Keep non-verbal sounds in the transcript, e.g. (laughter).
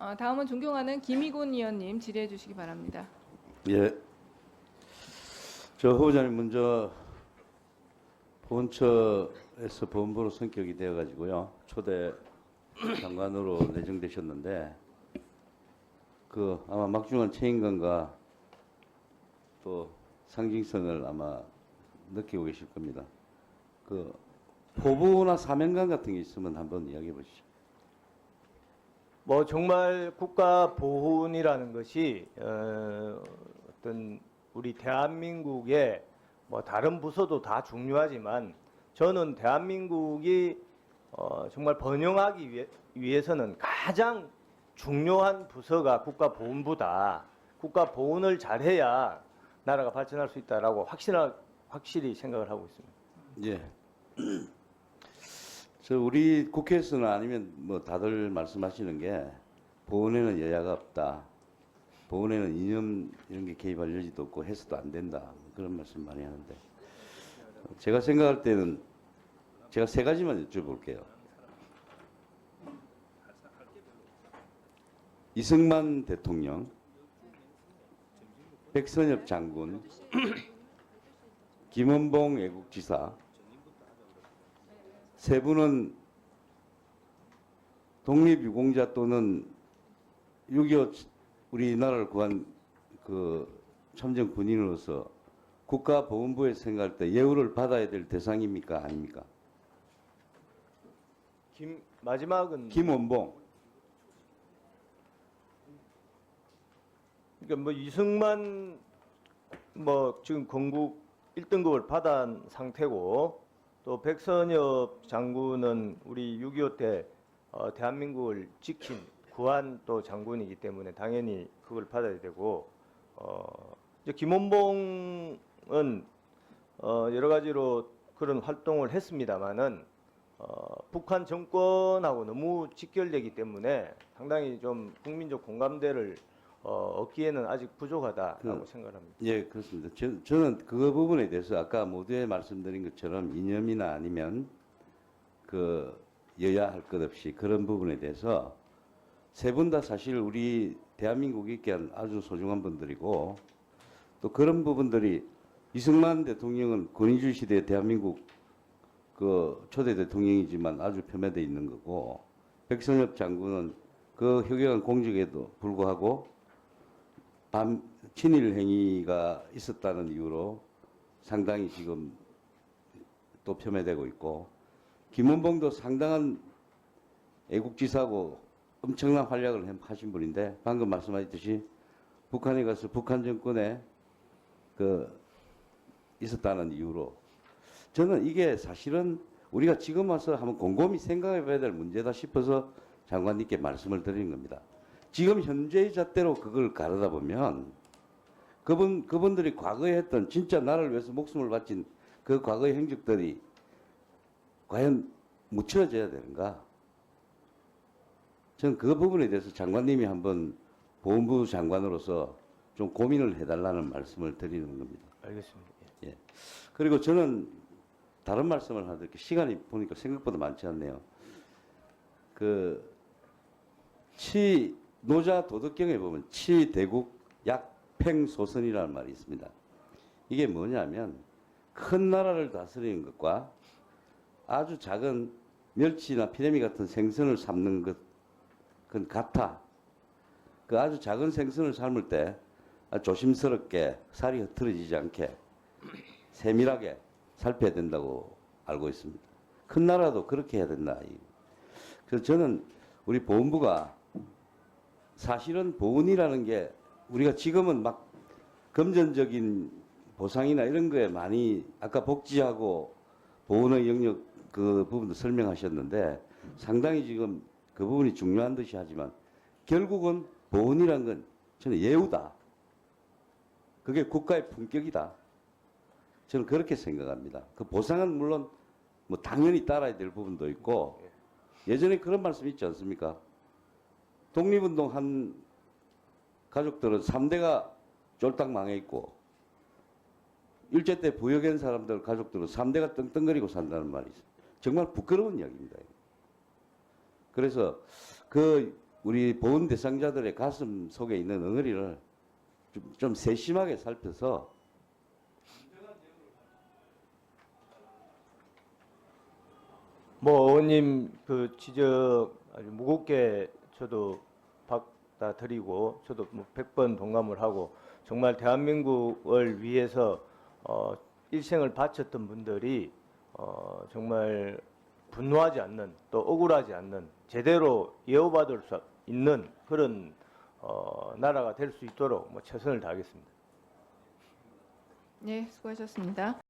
어, 다음은 존경하는 김희곤 의원님 질의해 주시기 바랍니다. 예. 저 후보자님 먼저 본처에서 본부로 성격이 되어 가지고요. 초대 장관으로 (clears throat) 내정되셨는데 그 아마 막중한 책임감과 또 상징성을 아마 느끼고 계실 겁니다. 그 포부나 사명감 같은 게 있으면 한번 이야기해 보시죠. 뭐 정말 국가 보훈이라는 것이 어, 어떤 우리 대한민국의 뭐 다른 부서도 다 중요하지만 저는 대한민국이 어, 정말 번영하기 위해, 위해서는 가장 중요한 부서가 국가보훈부다. 국가보훈을 잘해야 나라가 발전할 수 있다라고 확신하, 확실히 생각을 하고 있습니다. 예. 저 우리 국회에서는 아니면 뭐 다들 말씀하시는 게 보훈에는 여야가 없다. 보훈에는 이념 이런 게 개입할 여지도 없고 해서도 안 된다. 그런 말씀 많이 하는데 제가 생각할 때는 제가 세 가지만 여쭤볼게요. 이승만 대통령, 백선엽 장군, (clears throat) 김원봉 애국지사 세 분은 독립유공자 또는 6.25 우리나라를 구한 그 참전 군인으로서 국가보훈부에 생각할 때 예우를 받아야 될 대상입니까 아닙니까? 김 마지막은 김원봉 그러니까 뭐 이승만 뭐 지금 건국 1등급을 받은 상태고 또 백선엽 장군은 우리 6.25때 어, 대한민국을 지킨 구한 또 장군이기 때문에 당연히 그걸 받아야 되고 어, 이제 김원봉은 어, 여러 가지로 그런 활동을 했습니다마는 어, 북한 정권하고 너무 직결되기 때문에 상당히 좀 국민적 공감대를 어, 얻기에는 아직 부족하다라고 그- 생각합니다. 예 그렇습니다. 저, 저는 그 부분에 대해서 아까 모두에 말씀드린 것처럼 이념이나 아니면 그 여야 할 것 없이 그런 부분에 대해서 세 분 다 사실 우리 대한민국이 있게 한 아주 소중한 분들이고 또 그런 부분들이 이승만 대통령은 권위주의 시대의 대한민국 그 초대 대통령이지만 아주 폄훼돼 있는 거고 백선엽 장군은 그 혁혁한 공직에도 불구하고 반 친일 행위가 있었다는 이유로 상당히 지금 또 폄훼되고 있고 김원봉도 상당한 애국지사고 엄청난 활약을 하신 분인데 방금 말씀하셨듯이 북한에 가서 북한 정권에 그 있었다는 이유로 저는 이게 사실은 우리가 지금 와서 한번 곰곰이 생각해 봐야 될 문제다 싶어서 장관님께 말씀을 드리는 겁니다. 지금 현재의 잣대로 그걸 가르다 보면 그분 그분들이 과거에 했던 진짜 나라를 위해서 목숨을 바친 그 과거의 행적들이 과연 묻혀져야 되는가? 저는 그 부분에 대해서 장관님이 한번 보훈부 장관으로서 좀 고민을 해달라는 말씀을 드리는 겁니다. 알겠습니다. 예. 그리고 저는 다른 말씀을 하나 드릴게요. 시간이 보니까 생각보다 많지 않네요. 그, 치, 노자 도덕경에 보면 치, 대국, 약팽, 소선이라는 말이 있습니다. 이게 뭐냐면 큰 나라를 다스리는 것과 아주 작은 멸치나 피레미 같은 생선을 삶는 것, 그건 같아. 그 아주 작은 생선을 삶을 때 조심스럽게 살이 흐트러지지 않게 세밀하게 살펴야 된다고 알고 있습니다. 큰 나라도 그렇게 해야 된다. 이. 그래서 저는 우리 보훈부가 사실은 보훈이라는 게 우리가 지금은 막 금전적인 보상이나 이런 거에 많이 아까 복지하고 보훈의 영역 그 부분도 설명하셨는데 상당히 지금 그 부분이 중요한 듯이 하지만 결국은 보훈이란 건 저는 예우다. 그게 국가의 품격이다. 저는 그렇게 생각합니다. 그 보상은 물론 뭐 당연히 따라야 될 부분도 있고 예전에 그런 말씀 있지 않습니까? 독립운동 한 가족들은 3대가 쫄딱 망해 있고 일제 때 부역한 사람들 가족들은 3대가 떵떵거리고 산다는 말이 있어요. 정말 부끄러운 이야기입니다. 그래서 그 우리 보훈 대상자들의 가슴 속에 있는 응어리를 좀, 좀 세심하게 살펴서 뭐 의원님 그 지적 아주 무겁게 저도 받아들이고 저도 뭐 100번 동감을 하고 정말 대한민국을 위해서 어, 일생을 바쳤던 분들이 어, 정말 분노하지 않는 또 억울하지 않는 제대로 예우받을 수 있는 그런 어, 나라가 될 수 있도록 뭐 최선을 다하겠습니다. 네, 수고하셨습니다.